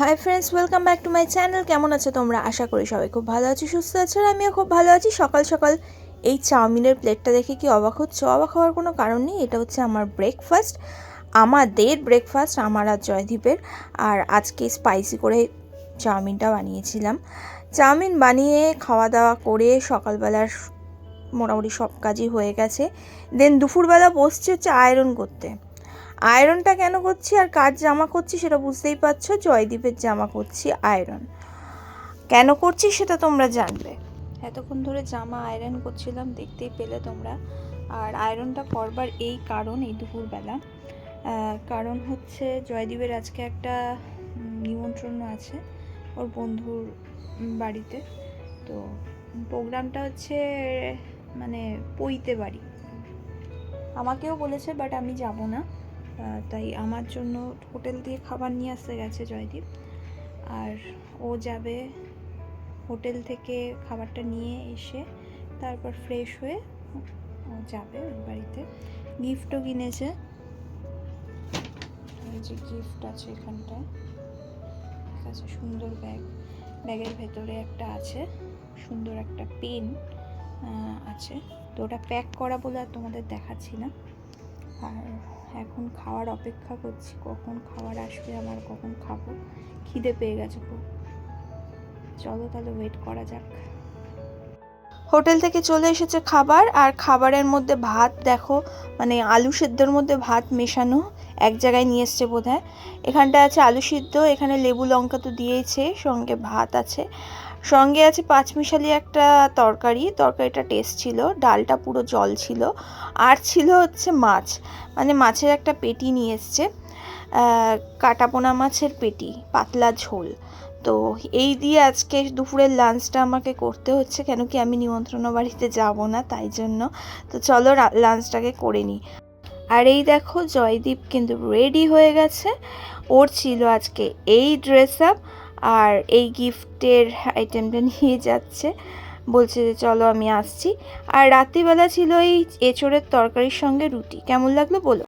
Hi friends welcome back to my channel কেমন আছো তোমরা? আশা করি সবাই খুব ভালো আছো, সুস্থ আছো, আর আমিও খুব ভালো আছি। সকাল সকাল এই চাউমিনের প্লেটটা দেখে কি অবাক হচ্ছে? অবাক হওয়ার কোনো কারণ নেই। এটা হচ্ছে আমার ব্রেকফাস্ট আমাদের ব্রেকফাস্ট আমার আর জয়দীপের। আর আজকে স্পাইসি করে চাউমিনটা বানিয়েছিলাম। চাউমিন বানিয়ে খাওয়া দাওয়া করে সকালবেলার মোটামুটি সব কাজই হয়ে গেছে। দেন দুপুরবেলা বসছে হচ্ছে আয়রন করতে। আয়রনটা কেন করছি আর কাজ জামা করছি সেটা বুঝতেই পারছ? জয়দীপের জামা করছি, আয়রন। কেন করছি সেটা তোমরা জানবে। এতক্ষণ ধরে জামা আয়রন করছিলাম, দেখতেই পেলে তোমরা। আর আয়রনটা করবার এই কারণ এই দুপুরবেলা। কারণ হচ্ছে জয়দীপের আজকে একটা নিমন্ত্রণ আছে ওর বন্ধুর বাড়িতে। তো প্রোগ্রামটা হচ্ছে মানে পইতে বাড়ি। আমাকেও বলেছে, বাট আমি যাব না। তাই আমার জন্য হোটেল দিয়ে খাবার নিয়ে আসতে গেছে জয়দীপ। আর ও যাবে হোটেল থেকে খাবারটা নিয়ে এসে তারপর ফ্রেশ হয়ে ও যাবে ওই বাড়িতে গিফটও কিনেছে। এই যে গিফট আছে এখানটায়। ঠিক আছে, সুন্দর ব্যাগ ব্যাগের ভেতরে একটা আছে, সুন্দর একটা পেন আছে। তো ওটা প্যাক করা বলে আর তোমাদের দেখাচ্ছি না। আর এখন খাওয়ার অপেক্ষা করছি, কখন খাবার আসবে আমার, কখন খাব, খিদে পেয়ে গেছে খুব। চলো তাহলে ওয়েট করা যাক। হোটেল থেকে চলে এসেছে খাবার, আর খাবারের মধ্যে ভাত দেখো মানে আলু সেদ্ধর মধ্যে ভাত মেশানো, এক জায়গায় নিয়ে এসছে বোধ হয় এখানটা আছে আলু সিদ্ধ, এখানে লেবু লঙ্কা তো দিয়েছে সঙ্গে ভাত আছে। সঙ্গে আছে পাঁচমিশালি একটা তরকারি, তরকারিটা টেস্ট ছিল, ডালটা পুরো জল ছিল। আর ছিল হচ্ছে মাছ মানে মাছের একটা পেটি নিয়ে এসছে কাটাপোনা মাছের পেটি, পাতলা ঝোল। তো এই দিয়ে আজকে দুপুরের লাঞ্চটা আমাকে করতে হচ্ছে, কেন কি আমি নিমন্ত্রণ বাড়িতে যাব না, তাই জন্য। তো চলো লাঞ্চটাকে করে নিই। আর এই দেখো, জয়দীপ কিন্তু রেডি হয়ে গেছে। ওর ছিল আজকে এই ড্রেস আপ আর এই গিফটের আইটেমটা নিয়ে যাচ্ছে। বলছে যে, চলো আমি আসছি। আর রাত্রিবেলা ছিল এই এঁচড়ের তরকারির সঙ্গে রুটি। কেমন লাগল বলো?